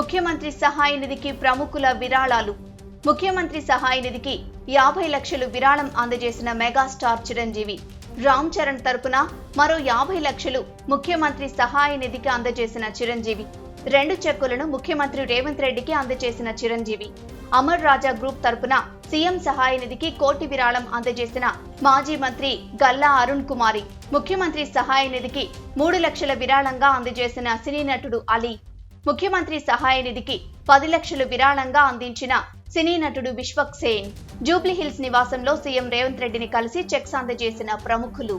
ముఖ్యమంత్రి సహాయ నిధికి ప్రముఖుల విరాళాలు. ముఖ్యమంత్రి సహాయ నిధికి యాభై లక్షలు విరాళం అందజేసిన మెగాస్టార్ చిరంజీవి. రామ్ చరణ్ తరపున మరో యాభై లక్షలు ముఖ్యమంత్రి సహాయ నిధికి అందజేసిన చిరంజీవి. రెండు చెక్కులను ముఖ్యమంత్రి రేవంత్ రెడ్డికి అందజేసిన చిరంజీవి. అమర్ రాజా గ్రూప్ తరపున సీఎం సహాయ నిధికి కోటి విరాళం అందజేసిన మాజీ మంత్రి గల్లా అరుణ్ కుమారి. ముఖ్యమంత్రి సహాయ నిధికి మూడు లక్షల విరాళంగా అందజేసిన సినీ నటుడు అలీ. ముఖ్యమంత్రి సహాయ నిధికి పది లక్షలు విరాళంగా అందించిన సినీ నటుడు విశ్వక్ సేన్. జూబ్లీహిల్స్ నివాసంలో సీఎం రేవంత్ రెడ్డిని కలిసి చెక్స్ అందజేసిన ప్రముఖులు.